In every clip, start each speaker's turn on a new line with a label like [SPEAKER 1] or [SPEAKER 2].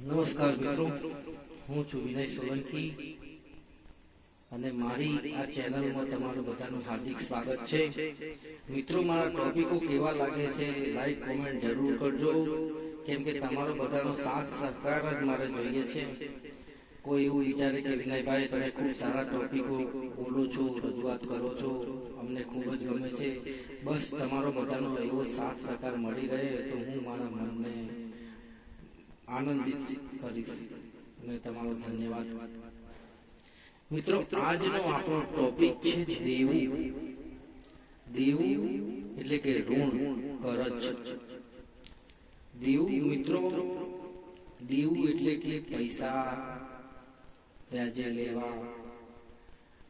[SPEAKER 1] નમસ્કાર મિત્રો, હું છું વિનય સોલંકી અને મારી આ ચેનલમાં તમારું બધાનું હાર્દિક સ્વાગત છે. મિત્રો, મારા ટોપિકો કેવા લાગે છે લાઈક કોમેન્ટ જરૂર કરજો. કેમ કે તમારો બધાનો સાથ સહકાર જ મારે જોઈએ છે. કોઈ એવું વિચારે કે, વિનયભાઈ, તમે ખૂબ સારા ટોપિકો બોલો છો, રજૂઆત કરો છો, અમને ખૂબ જ ગમે છે. બસ, તમારો બધાનો એવો સાથ સહકાર મળી રહે તો હું મારા મનને આનંદિત કરી. અને તમારો ધન્યવાદ. મિત્રો, આજનો આપણો ટોપિક છે દેવું. દેવું એટલે કે ઋણ, કરજ. દેવું, મિત્રો, દેવું એટલે કે પૈસા, વ્યાજે લેવા,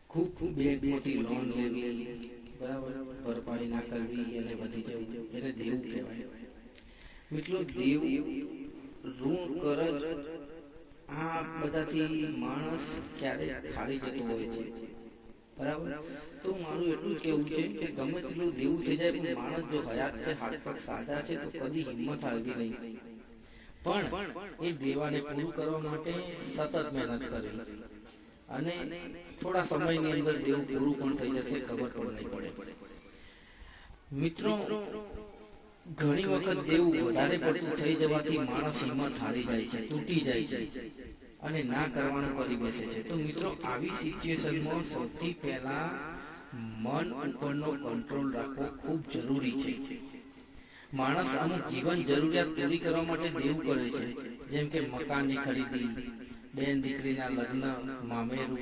[SPEAKER 1] ખૂબ ખૂબ બેંકમાંથી લોન લેવી, બરાબર, ભરપાઈ ના કરવી અને વધી જવું. એને દેવું કહેવાય. મિત્રો, દેવું ઋણ કરજ આ બધાથી માણસ ક્યારેક ખાલી જતો હોય છે. બરાબર? તો મારું એટલું કેવું છે કે ગમે તેટલું દેવું થઈ જાય, પણ માણસ જો હયાત છે, હાથ પગ સાદા છે, તો કદી હિંમત હારવી નહીં. પણ એ દેવાને પૂરું કરવા માટે સતત મહેનત કરે. અને થોડા સમયની અંદર દેવું પૂરું પણ થઈ જશે, ખબર પણ નહીં પડે. મિત્રો ઘણી વખત એવું વધારે પડતું થઈ જવાથી માણસ હિંમત હારી જાય છે તૂટી જાય છે. અને ના કરવાનું કરી બેસે છે. તો મિત્રો આવી સિચ્યુએશનમાં સૌથી પહેલા મન ઉપરનો કંટ્રોલ રાખવો ખૂબ જરૂરી છે. માણસ અમુક જીવન જરૂરિયાત પૂરી કરવા માટે દેવું કરે છે. જેમ કે મકાનની ખરીદી બેન દીકરીના લગ્ન મામેરું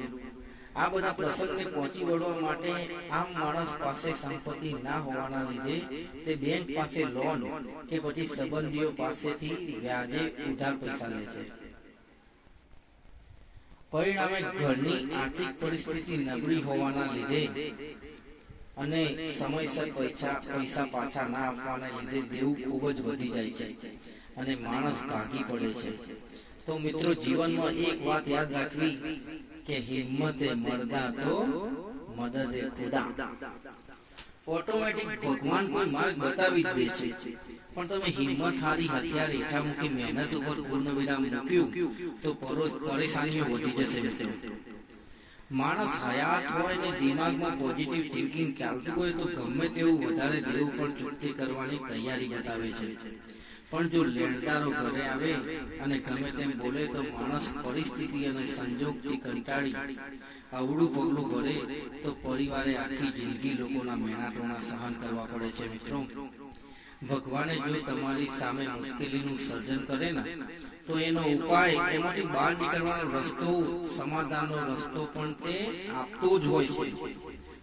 [SPEAKER 1] આ બધા પ્રસંગને પહોંચી વળવા માટે આમ માણસ પાસે સંપત્તિ ના હોવાના લીધે તે બેંક પાસે લોન કે પછી સંબંધીઓ પાસેથી વ્યાજે ઉધાર પૈસા લે છે. પરિણામે ઘરની આર્થિક પરિસ્થિતિ નબળી હોવાના લીધે અને સમયસર પૈસા પૈસા પાછા ના આપવાના લીધે દેવું ખૂબ જ વધી જાય છે અને માણસ ભાગી પડે છે. તો મિત્રો, જીવનમાં એક વાત યાદ રાખવી કે હિંમતે મળદા તો મદદે ખુદા. ઓટોમેટિક ભગવાન કોઈ માર્ગ બતાવી જ દે છે. પણ તમે હિંમત સારી હથિયાર હેઠા મૂકી મહેનત ઉપર પૂર્ણ વિરામ મૂક્યું, તો પરેશાનીઓ વધી જશે મિત્રો. માણસ હયાત હોય ને દિમાગમાં પોઝિટિવ થિંકિંગ ચાલતું હોય તો ગમે તેવું વધારે દેવું પણ ચૂકતી કરવાની તૈયારી બતાવે છે. પણ જો લેણદારો ઘરે આવે અને ગમે તેમ બોલે તો માણસ પરિસ્થિતિ અને સંજોગથી કંટાળી અવળું પગલું ભરે તો પરિવારે આખી જિંદગી લોકોના મેણાટોણા સહન કરવા પડે છે મિત્રો. ભગવાને જો તમારી સામે મુશ્કેલીનું સર્જન કરે ને, તો એનો ઉપાય એમાંથી બહાર નીકળવાનો રસ્તો, સમાધાનનો રસ્તો પણ તે આપતો જ હોય છે.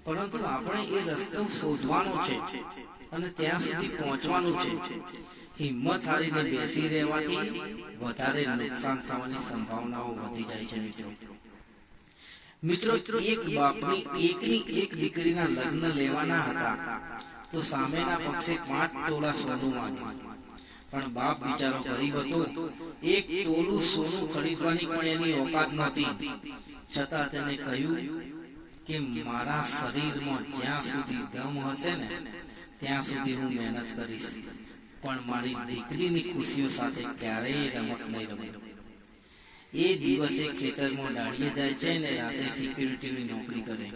[SPEAKER 1] પરંતુ આપણે એ રસ્તો શોધવાનો છે અને ત્યાં સુધી પહોંચવાનું છે. હિંમત હારીને બેસી રહેવાથી વધારે નુકસાન થવાની સંભાવનાઓ વધી જાય છે મિત્રો. મિત્રો, એક બાપની, એકની એક દીકરીના લગ્ન લેવાના હતા, તો સામેના પક્ષે પાંચ તોલા સોનું માંગ્યું. પણ બાપ બિચારો ગરીબ હતો. એક તોલું સોનું ખરીદવાની પણ એની ઓકાત નહોતી. છતાં તેને કહ્યું કે મારા શરીરમાં જ્યાં સુધી દમ હશે ને, ત્યાં સુધી હું મહેનત કરીશ. પણ મારી દીકરીની ખુશીઓ સાથે ક્યારેય રમત નહીં રમું. એ દિવસે ખેતરમાં દાડીએ જાય છે અને રાતે સિક્યુરિટીની નોકરી કરે.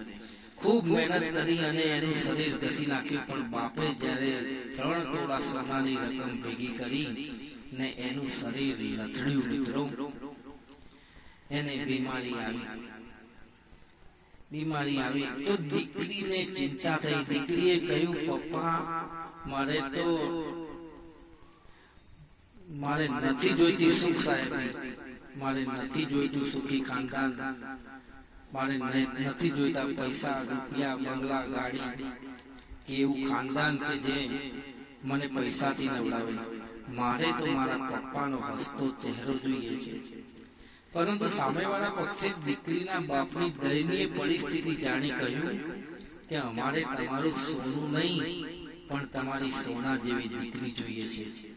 [SPEAKER 1] ખૂબ મહેનત કરી અને એનું શરીર ઘસી નાખ્યું, પણ બાપે જ્યારે ત્રણ તોલા સોનાની રકમ ભેગી કરી ને એનું શરીર લથડ્યું મિત્રો, એને બીમારી આવી. બીમારી આવી તો દીકરીને ચિંતા થઈ. દીકરીએ કહ્યું, પપ્પા, મારે તો મારે નથી જોઈતી સુખ સાહેબ. મારે નથી જોઈતું સુખી ખાનદાન. મારે નથી જોઈતા પૈસા, રૂપિયા, બંગલા, ગાડી કે એવું ખાનદાન કે જે મને પૈસાથી નવડાવે. મારે તો મારા પપ્પાનો હસતો ચહેરો જોઈએ છે. પરંતુ સામેવાળા પક્ષે દીકરીના બાપની દયનીય પરિસ્થિતિ જાણી કહ્યું કે અમારે તમારું સોનું નહીં, પણ તમારી સોના જેવી દીકરી જોઈએ છે.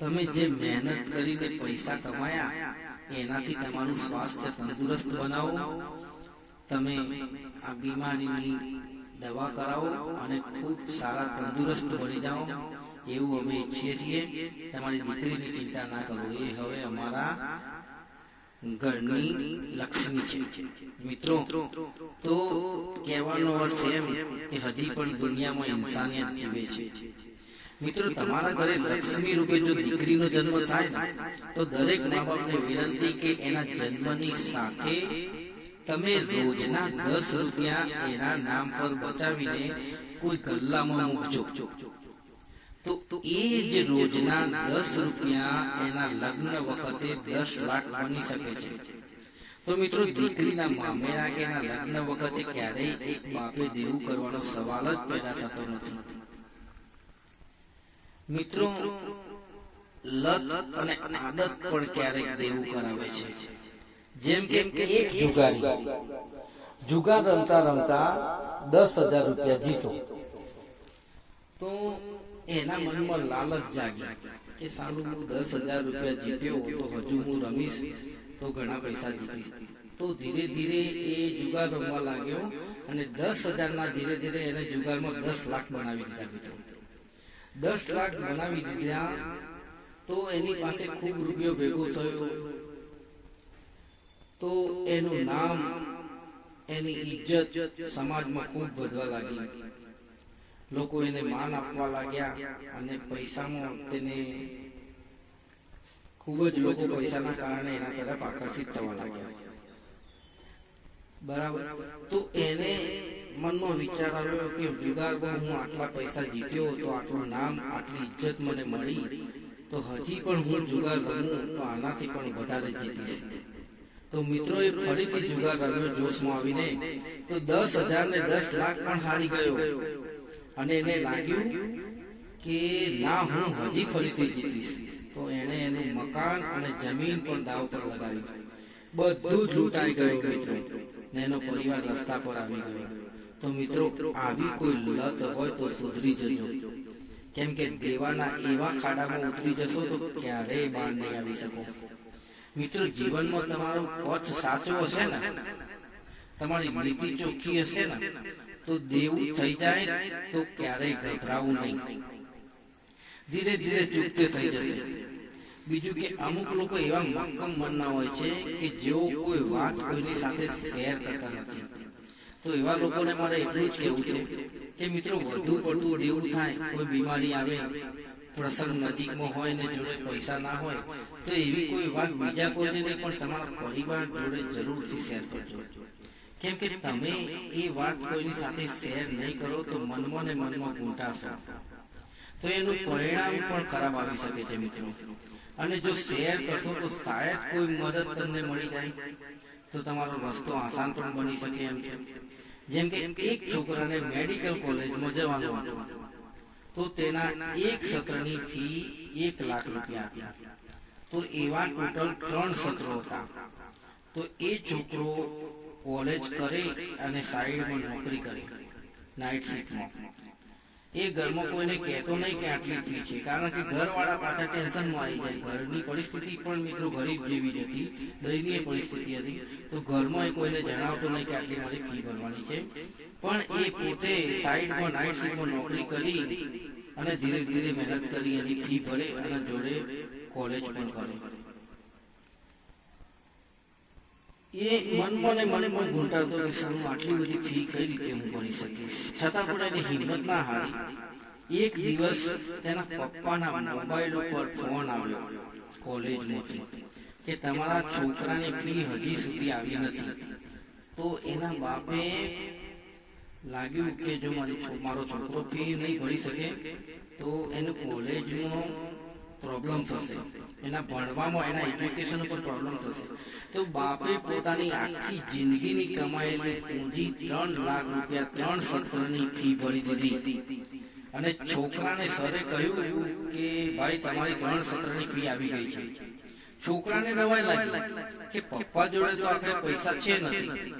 [SPEAKER 1] તમે જે મહેનત કરીને પૈસા કમાયા, એનાથી તમારું સ્વાસ્થ્ય તંદુરસ્ત બનાવો. તમે આ બીમારીની દવા કરાવો અને ખૂબ સારા તંદુરસ્ત બની જાઓ. એવું અમે ઈચ્છીએ છીએ. તમારી દીકરીની ચિંતા ના કરો. એ હવે અમારા ઘરની લક્ષ્મી છે. મિત્રો, તો કહેવાનો અર્થ એમ કે હજી પણ દુનિયામાં ઇન્સાનિયત જીવે છે. મિત્રો, તમારા ઘરે લક્ષ્મી રૂપે જો દીકરીનો જન્મ થાય તો દરેક મા બાપને વિનંતી કે એના જન્મની સાથે તમે રોજના દસ રૂપિયા એના નામ પર બચાવીને કોઈ ગલ્લામાં મૂકજો. તો એ જ રોજના દસ રૂપિયા એના લગ્ન વખતે દસ લાખ બની શકે છે. તો મિત્રો, દીકરીના મામેરા કે એના લગ્ન વખતે ક્યારેય એક બાપે દેવું કરવાનો સવાલ જ પેદા થતો નથી. મિત્રો લત અને આદત પણ ક્યારેક દેવું કરાવે છે. જેમ કે એક જુગારી. જુગાર રમતા રમતા દસ હજાર રૂપિયા જીતો. તો એના મનમાં લાલચ જાગી કે સારું હું દસ હજાર રૂપિયા જીત્યો તો હજુ હું રમીશ તો ઘણા પૈસા જીતીશ. તો ધીરે ધીરે એ જુગાર રમવા લાગ્યો અને દસ હજારના ધીરે ધીરે એને જુગારમાં દસ લાખ બનાવી દીધા મિત્રો. દસ લાખ બનાવી દીધા, તો એની પાસે ખૂબ રૂપિયો ભેગો થયો. તો એનું નામ, એની ઇજ્જત સમાજમાં ખૂબ વધવા લાગી. લોકો એને માન આપવા લાગ્યા અને પૈસામાં તેને ખૂબ જ લોકો પૈસાના કારણે એના તરફ આકર્ષિત થવા લાગ્યા. બરાબર. તો એને મનમાં વિચાર આવ્યો કે જુગારમાં હું આટલા પૈસા જીત્યો તો આટલું નામ, આટલી ઇજ્જત મને મળી. તો હજી પણ હું જુગાર રમું તો આનાથી પણ વધારે જીતીશ. તો મિત્રોએ ફરીથી જુગાર રમ્યો જોશમાં આવીને. તો દસ હજાર ને દસ લાખ પણ હારી ગયો. અને એને લાગ્યું કે ના, હું હજી ફરીથી જીતીશ. તો એણે એનું મકાન અને જમીન પણ દાવ પર લગાવી. બધું જ લૂંટાઈ ગયું મિત્રો ને એનો પરિવાર રસ્તા પર આવી ગયો. તો મિત્રો, આવી કોઈ લત હોય તો સુધરી જજો. કેમ કે દેવાના એવા ખાડામાં ઉતરી જશો તો ક્યારેય બહાર નહીં આવી શકો. મિત્રો, જીવનમાં તમારો પથ સાચો હશે ને? તમારી નીતિ ચોખ્ખી હશે ને? તો દેવું થઈ જાય તો ક્યારેય ગભરાવું નહીં. ધીરે ધીરે ચૂકતે થઈ જશે. બીજું કે અમુક લોકો એવા મક્કમ મનના હોય છે કે જેઓ કોઈ વાત કોઈની સાથે શેર કરતા નથી. તો એવા લોકોને મારે એટલું જ કહેવું છે કે મિત્રો, વધુ પડતું દેવું થાય, કોઈ બીમારી આવે, પ્રસંગ નજીકમાં હોય ને જોડે પૈસા ના હોય, તો એવી કોઈ વાત બીજા કોઈને પણ તમારા પરિવાર જોડે જરૂરથી શેર કરજો. કેમ કે તમે એ વાત કોઈની સાથે શેર નહીં કરો તો મનમાં ને મનમાં ગુંટાશો તો એનું પરિણામ પણ ખરાબ આવી શકે છે મિત્રો. અને જો શેર કરશો તો શાયદ કોઈ મદદ તમને મળી જાય. તો તમારો રસ્તો આસાન પણ બની શકે એમ છે. જેમ કે એક છોકરાને મેડિકલ કોલેજમાં જવાનું હતું. તો તેના એક સત્રની ફી એક લાખ રૂપિયા હતી. તો એવા ટોટલ ત્રણ સત્રો હતા. તો એ છોકરો કોલેજ કરે અને સાઈડમાં નોકરી કરે. નાઇટ શિફ્ટમાં એ ઘરમાં કોઈને કહેતો નહીં કે આટલી ફી છે. કારણ કે ઘરવાળા પાછા ટેન્શનમાં આવી જાય. ઘરની પરિસ્થિતિ પણ મિત્રો ગરીબ જેવી જ હતી. દયનીય પરિસ્થિતિ હતી. તો ઘરમાં એ કોઈને જણાવતો નહીં કે આટલી મારી ફી ભરવાની છે. પણ એ પોતે સાઈડમાં નાઇટ શિફ્ટમાં નોકરી કરી અને ધીરે ધીરે મહેનત કરી એની ફી ભરે અને જોડે કોલેજ પણ કરે. એ મનમાં ને મને પણ ઘૂંટાતો કે સારું, આટલી બધી ફી કઈ રીતે હું ભરી શકીશ? છતાં પણ એની હિંમત ના હારી. એક દિવસ તેના પપ્પાના મોબાઈલ ઉપર ફોન આવ્યો કોલેજમાંથી કે તમારા છોકરાની ફી હજી સુધી આવી નથી. તો એના બાપે લાગ્યું કે જો મારી મારો છોકરો ફી નહીં ભરી શકે, તો એને કોલેજનો પ્રોબ્લેમ થશે. એના ભણવામાં એના એજ્યુકેશન ઉપર પ્રોબ્લેમ થશે. તો બાપે પોતાની આખી જિંદગીની કમાયેલી પૂંજી ત્રણ લાખ રૂપિયા, ત્રણ સત્રની ફી ભરી દીધી. અને છોકરાને સરે કહ્યું કે, ભાઈ, તમારી ત્રણ સત્રની ફી આવી ગઈ છે. છોકરાને નવાઈ લાગી કે, પપ્પા જોડે તો આખરે પૈસા છે નથી.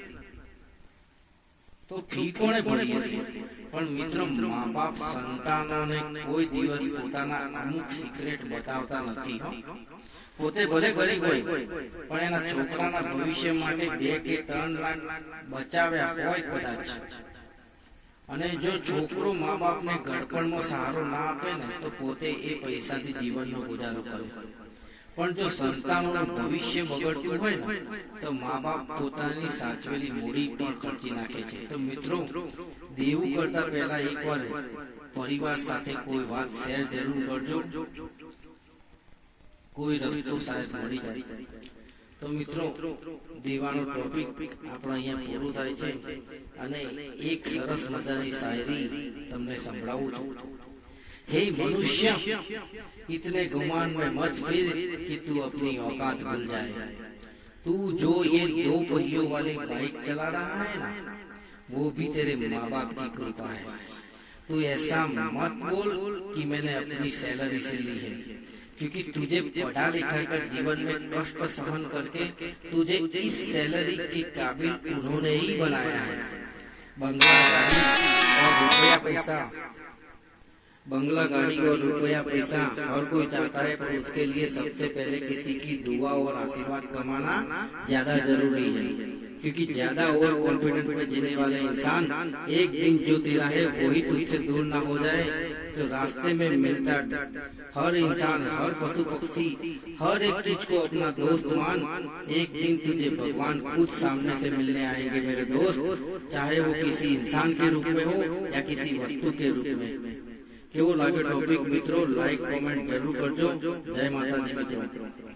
[SPEAKER 1] તો ફી કોણે ભરી હશે? પણ મિત્રો મા બાપ સંતાનોને કોઈ દિવસ પોતાના અમુક સિક્રેટ બતાવતા નથી પોતે ભલે ગરીબ હોય, પણ એના છોકરાના ભવિષ્ય માટે બે કે ત્રણ લાખ બચાવ્યા હોય કદાચ. અને જો છોકરો મા બાપને ગડપણમાં સહારો ના આપે ને, તો પોતે એ પૈસાથી જીવનનો ગુજારો કરે. પણ જો સંતાનોનું ભવિષ્ય બગડતું હોય તો મા બાપ પોતાની સાચવેલી મૂડી પણ ખર્ચી નાખે છે. તો મિત્રો, દેવું કરતા પહેલા એકવાર પરિવાર સાથે કોઈ વાત શેર જરૂર કરજો. કોઈ રસ્તો શાયદ મળી જાય. તો મિત્રો, દેવાનો ટોપિક આપણો અહીંયા પૂરો થાય છે. અને એક સરસ મજાની શાયરી તમને સંભળાવું છું. हे मनुष्य, इतने गुमान में मत फिर कि तू अपनी औकात भूल जाए। तू जो ये दो पहियों वाली बाइक चला रहा है ना, वो भी तेरे माँ बाप की कृपा है। तू ऐसा मत बोल कि मैंने अपनी सैलरी से ली है, क्योंकि तुझे पढ़ा लिखा कर जीवन में कष्ट सहन करके तुझे इस सैलरी के काबिल उन्होंने ही बनाया है। बंगला और रुपया पैसा बंगला गाड़ी और रुपया पैसा और कोई चाहता है पर उसके लिए सबसे पहले किसी की दुआ और आशीर्वाद कमाना ज़्यादा ज़रूरी है क्योंकि ज़्यादा ओवर कॉन्फिडेंस में जीने वाले इंसान एक दिन जो दिला है वही तुझसे दूर ना हो जाए। तो रास्ते में मिलता हर इंसान हर पशु पक्षी हर एक चीज़ को अपना दोस्त मान एक दिन तुझे भगवान खुद सामने से मिलने आएँगे मेरे दोस्त। चाहे वो किसी इंसान के रूप में हो या किसी वस्तु के रूप में કેવો લાગે ટોપિક મિત્રો? લાઈક કોમેન્ટ જરૂર કરજો. જય માતાજી. મિત્રો